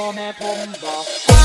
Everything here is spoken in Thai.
พ่อแม่ผมบอกว่า